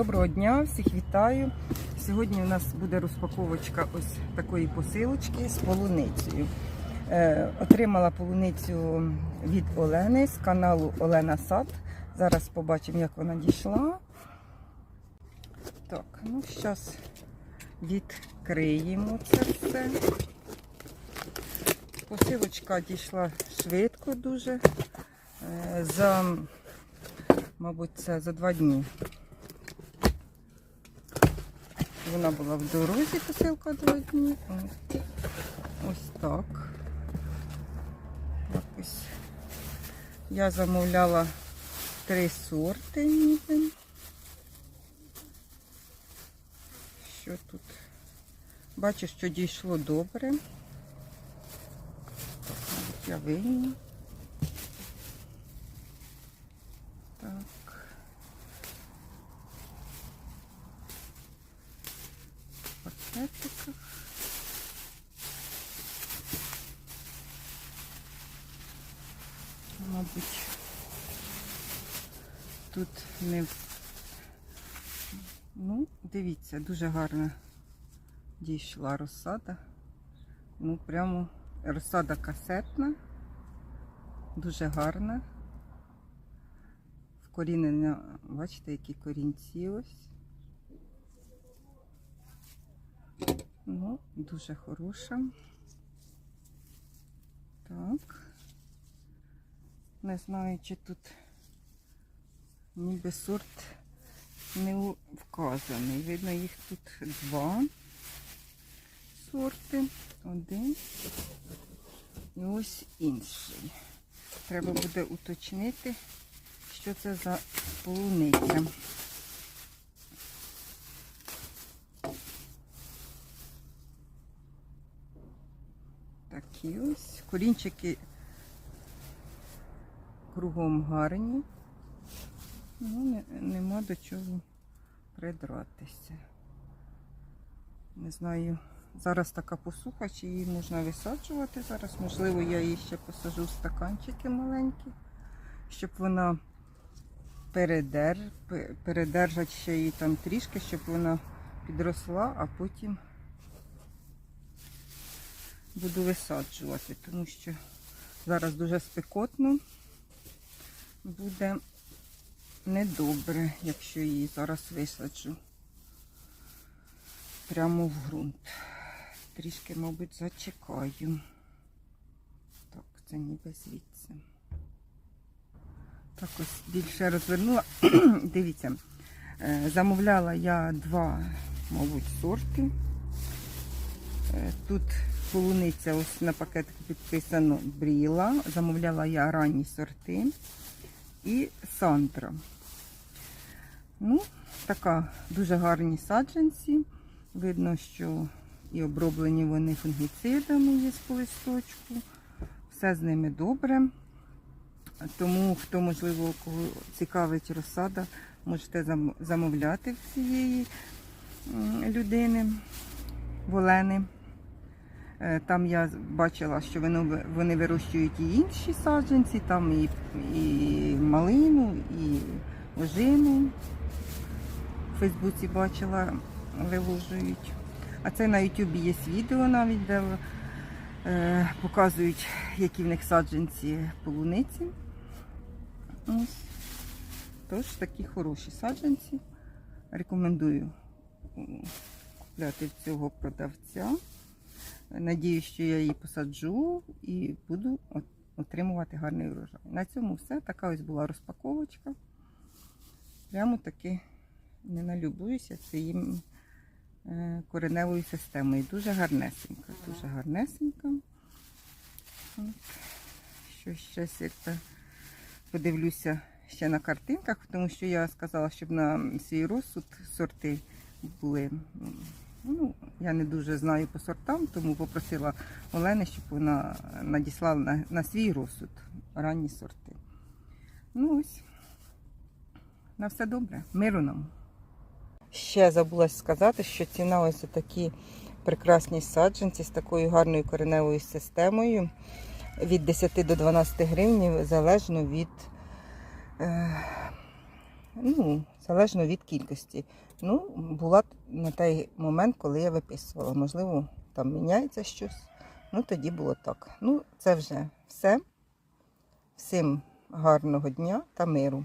Доброго дня, всіх вітаю. Сьогодні у нас буде розпаковочка ось такої посилочки з полуницею. Е, отримала полуницю від Олени з каналу Олена Сад. Зараз побачимо, як вона дійшла. Так, ну зараз відкриємо це все. Посилочка дійшла швидко дуже. Е, за, мабуть, це за два дні. Вона була в дорозі, посилка два дні. Ось, так. Якось. Я замовляла три сорти ніби. Що тут? Бачу, що дійшло добре. Я вийму. Так. пакетиках. Мабуть, тут не ну, дивіться, дуже гарно дійшла розсада. Ну, прямо розсада касетна, дуже гарна. Вкорінення, бачите, які корінці ось. Ну, дуже хороша. Так. Не знаю, чи тут ніби сорт не вказаний. Видно, їх тут два сорти. Один і ось інший. Треба буде уточнити, що це за полуниця. Такі ось. Корінчики кругом гарні. Ну, нема до чого придратися. Не знаю, зараз така посуха, чи її можна висаджувати зараз. Можливо, я її ще посажу в стаканчики маленькі, щоб вона передер... передержать ще її там трішки, щоб вона підросла, а потім буду висаджувати, тому що зараз дуже спекотно буде недобре, якщо її зараз висаджу прямо в ґрунт. Трішки, мабуть, зачекаю. Так, це ніби звідси. Так ось більше розвернула. Дивіться, е, замовляла я два, мабуть, сорти. Е, Тут полуниця, ось на пакетику підписано Бріла. Замовляла я ранні сорти і Сандра. Ну, така дуже гарні саджанці. Видно, що і оброблені вони фунгіцидами є з листочку. Все з ними добре. Тому, хто, можливо, кого цікавить розсада, можете замовляти в цієї людини, Волени. Е, Там я бачила, що вони, вони вирощують і інші саджанці, там і, і малину, і ожину. В Фейсбуці бачила, виложують. А це на Ютубі є відео навіть, де е, показують, які в них саджанці полуниці. Ось. Тож такі хороші саджанці. Рекомендую купляти цього продавця. Надіюсь, що я її посаджу і буду отримувати гарний урожай. На цьому все. Така ось була розпаковочка. Прямо таки не налюбуюся цією е, кореневою системою. Дуже гарнесенька, дуже гарнесенька. Що ще сірта подивлюся ще на картинках, тому що я сказала, щоб на свій розсуд сорти були. Ну, я не дуже знаю по сортам, тому попросила Олени, щоб вона надіслала на, на свій розсуд ранні сорти. Ну ось, на все добре. Миру нам. Ще забулась сказати, що ціна ось такі прекрасні саджанці з такою гарною кореневою системою від 10 до 12 гривень, залежно від, е, ну, залежно від кількості. Ну, була на той момент, коли я виписувала. Можливо, там міняється щось. Ну, тоді було так. Ну, це вже все. Всім гарного дня та миру.